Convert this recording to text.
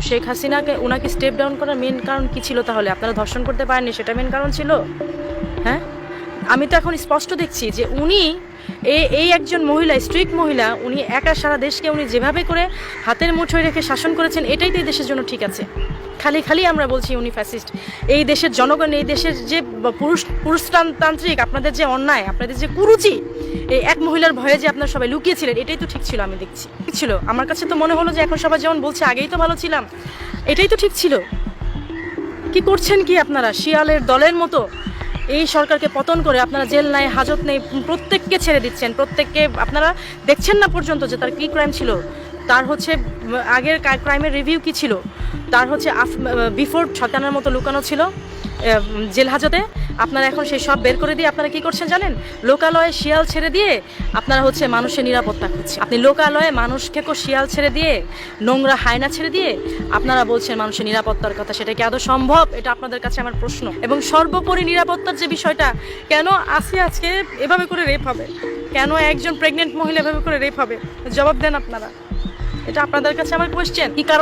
শেখ হাসিনাকে ওনাকে step down করার মেন কারণ কি ছিল তাহলে? আপনারা ধর্ষণ করতে পারেননি, সেটা মেন কারণ ছিল? হ্যাঁ? আমি তো এখন স্পষ্ট দেখছি যে উনি এই এই একজন মহিলা, স্ট্রিক্ট মহিলা, উনি একা সারা দেশকে উনি যেভাবে করে হাতের মুঠোয় রেখে শাসন করেছেন, এটাই তো এই দেশের জন্য ঠিক আছে। খালি খালি আমরা বলছি উনি ফ্যাসিস্ট এই দেশের জনগণ, এই দেশের যে পুরুষ পুরুষতান্ত্রিক, আপনাদের যে অন্যায়, আপনাদের যে কুরুচি, এই এক মহিলার ভয়ে যে আপনারা সবাই লুকিয়েছিলেন, এটাই তো ঠিক ছিল আমি দেখছি। ঠিক ছিল। আমার কাছে তো মনে হলো যে এখন সবাই যেমন বলছে, আগেই তো ভালো ছিলাম। এটাই তো ঠিক ছিল। কি করছেন কি আপনারা? শিয়ালের দলের মতো এই সরকারকে পতন করে আপনারা জেল নাই, হাজত নেই, প্রত্যেককে ছেড়ে দিচ্ছেন, প্রত্যেককে আপনারা দেখছেন না পর্যন্ত যে তার কী ক্রাইম ছিল। তার হচ্ছে আগের ক্রাইমের রিভিউ কি ছিল? তার হচ্ছে বিফোর ছতানার মতো লুকানো ছিল জেল হাজতে। আপনারা এখন সেই সব বের করে দিয়ে আপনারা কি করছেন জানেন? লোকালয়ে শিয়াল ছেড়ে দিয়ে আপনারা হচ্ছে মানুষের নিরাপত্তা খুঁজছেন। আপনি লোকালয়ে মানুষকে কো শিয়াল ছেড়ে দিয়ে, নোংরা হায়না ছেড়ে দিয়ে আপনারা বলছেন মানুষের নিরাপত্তার কথা, সেটা কি আদৌ সম্ভব? এটা আপনাদের কাছে আমার প্রশ্ন। এবং সর্বোপরি নিরাপত্তার যে বিষয়টা, কেন আসি আজকে এভাবে করে রেপ হবে? কেন একজন প্রেগনেন্ট মহিলা এভাবে করে রেপ হবে? জবাব দেন আপনারা। এটা আপনাদের কাছে আমার কোয়েশ্চেন কি কারণ